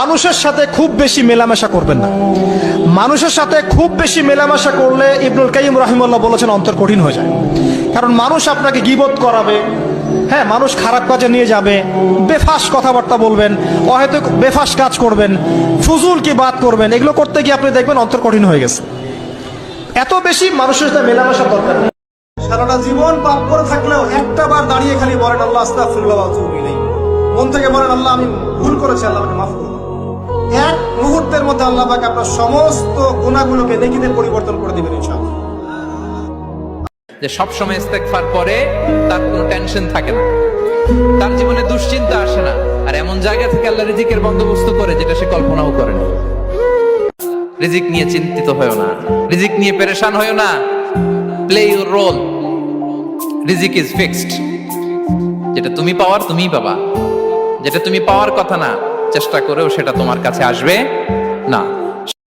মানুষের সাথে খুব বেশি মেলামেশা করবেন না। মানুষের সাথে খুব বেশি মেলামেশা করলে ইবনুল কাইম রহিমুল্লাহ বলেছেন অন্তর কঠিন হয়ে যায়। কারণ মানুষ আপনাকে গিবত করাবে হ্যাঁ মানুষ খারাপ কাজে নিয়ে যাবে, বেফাস কথাবার্তা বলবেন হয়তো বেফাস কাজ করবেন, ফুজুল কি বাদ করবেন, এগুলো করতে গিয়ে আপনি দেখবেন অন্তর কঠিন হয়ে গেছে। এত বেশি মানুষের সাথে মেলামেশা দরকার নেই। সারাটা জীবন পাপ করে থাকলেও একটা বার দাঁড়িয়ে খালি বলেন, আল্লাহ, আস্তাগফিরুল্লাহ ওয়া মন থেকে বলেন, আল্লাহ, আমি ভুল করেছি, আল্লাহ আমাকে মাফ করে দাও। এক মুহূর্তের মধ্যে আল্লাহ পাক আপনার সমস্ত গুণাগুলোকে নেকিতে পরিবর্তন করে দিবেন ইনশাআল্লাহ। যে সবসময় ইস্তেগফার করে, তার কোনো টেনশন থাকে না। তার জীবনে দুশ্চিন্তা আসে না। আর এমন জায়গা থেকে আল্লাহ রিজিকের বন্দোবস্ত করে, যেটা সে কল্পনাও করে না। রিজিক নিয়ে চিন্তিত হয়েও না। রিজিক নিয়ে পেরেশান হয়েও না। প্লে ইউর রোল রিজিক ইজ ফিক্সড যেটা তুমি পাওয়ার তুমিই পাবা। যেটা তুমি পাওয়ার কথা না, চেষ্টা করেও সেটা তোমার কাছে আসবে। না।